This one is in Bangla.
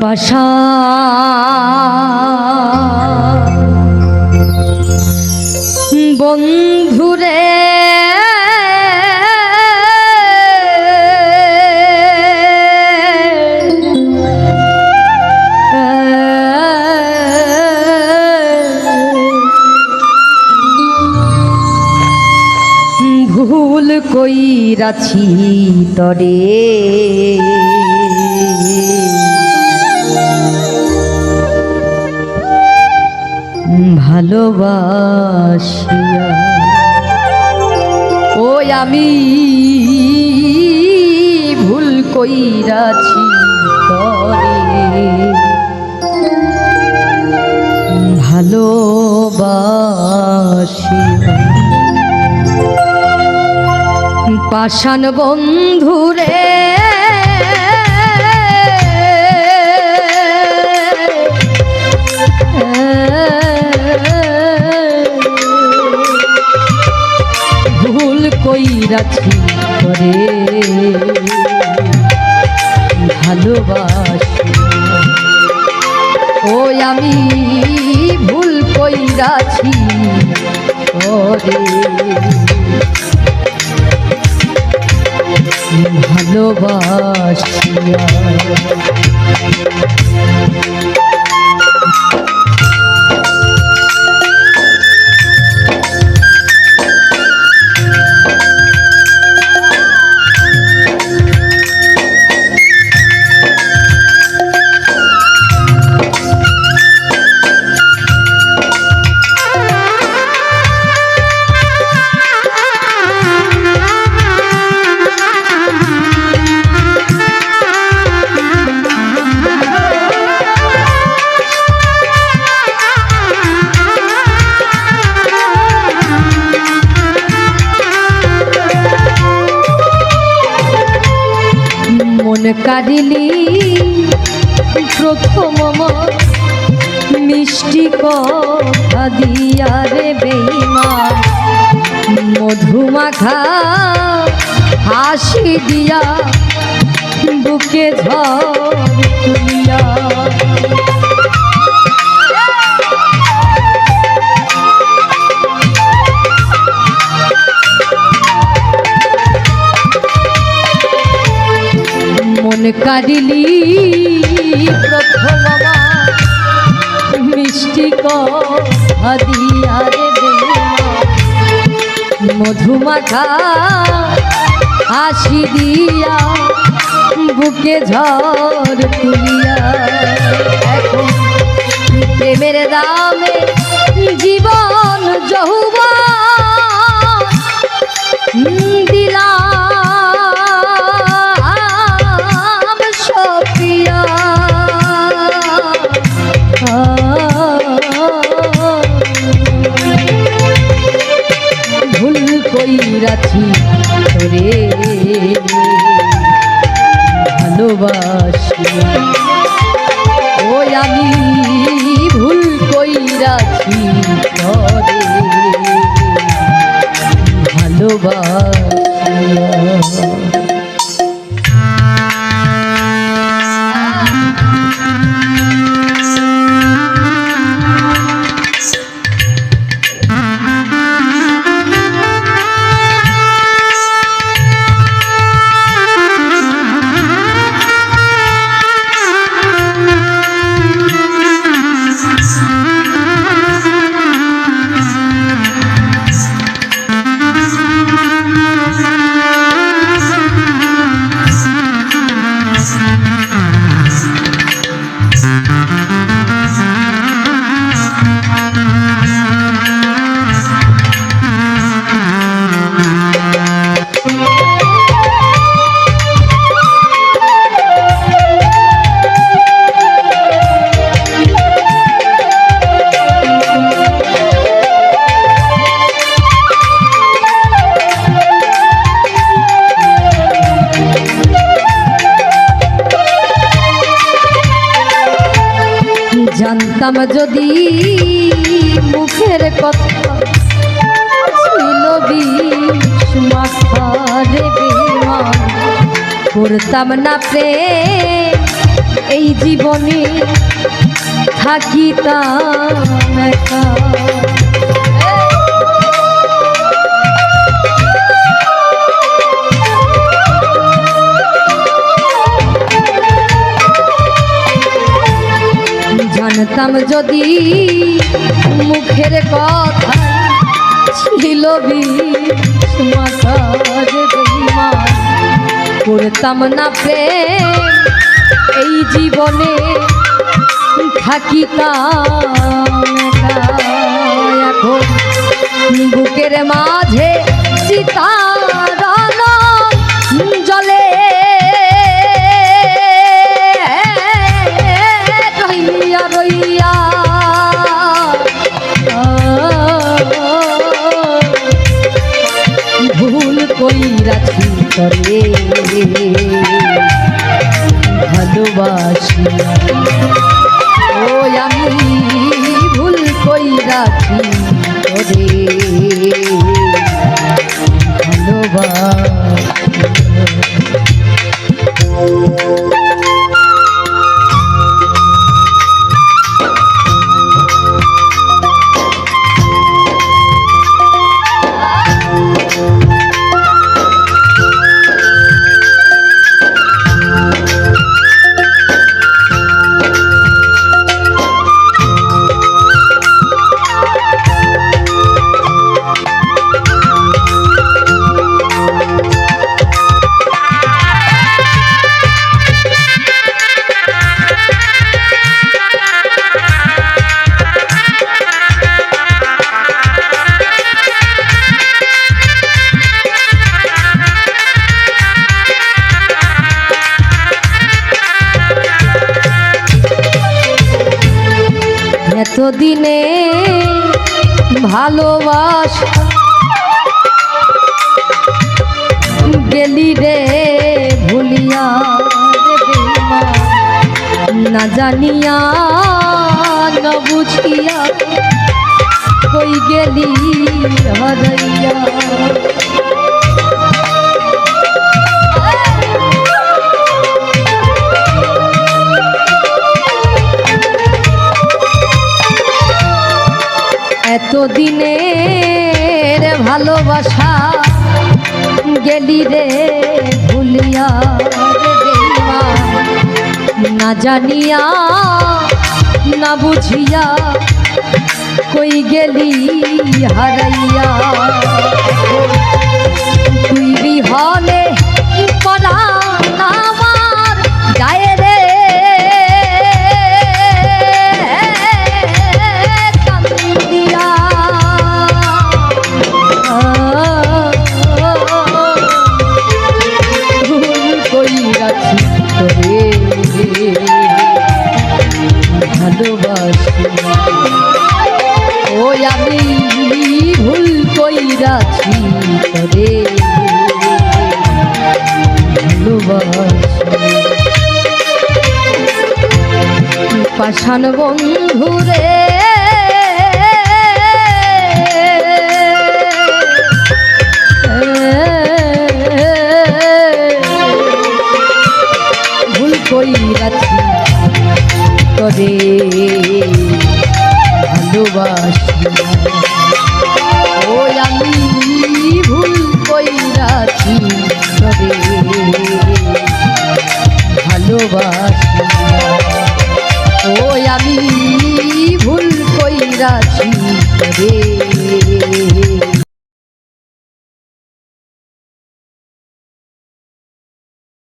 পাশা বন্ধুরে কইরাছি তরে। ভালোবাসিয়া। ওই আমি ভুল কইরাছি তরে। পাষাণ বন্ধুরে। ভুল কইরাছি করে। ভালোবাসি। ও আমি ভুল কইরাছি করে। ভালোবাসিয়া। কাঁদিলি প্রথম মিষ্টি কথা দিয়া রে বেইমা মধুমাখা হাসি দিয়া বুকে ঝড় তুলিয়া। কাঁদিলি মিষ্টি কথা দিয়া। রে বেইমান মধুমাখা হাসি দিয়া বুকে ঝড় তুলিয়া। এখন প্রেমের দামে জীবন কইরাছি তোরে। ভালোবাসি। ওই আমি ভুল কইরাছি তোরে। ভালোবাসিয়া জানতাম যদি মুখের কথা করতাম না প্রেম। এই জীবনে থাকিতাম একা। জানতাম যদি মুখের কথা ছিল করতাম না প্রেম, এই জীবনে থাকিতাম বুকের মাঝে চিতার জলে ও আমি ভুল কইরাছি করে ভালোবাসিয়া এতদিনে ভালোবাসা গেলি রে ভুলিয়া। না জানিয়া বুঝিয়া কই গেলি হারাইয়া এতদিনের ভালোবাসা গেলি রে ভুলিয়া না জানিয়া, না বুঝিয়া কই গেলি হারাইয়া। তুই বিহলে পরাণ আমার আমি ভুল কইরাছি তোরে পাষাণ বন্ধুরে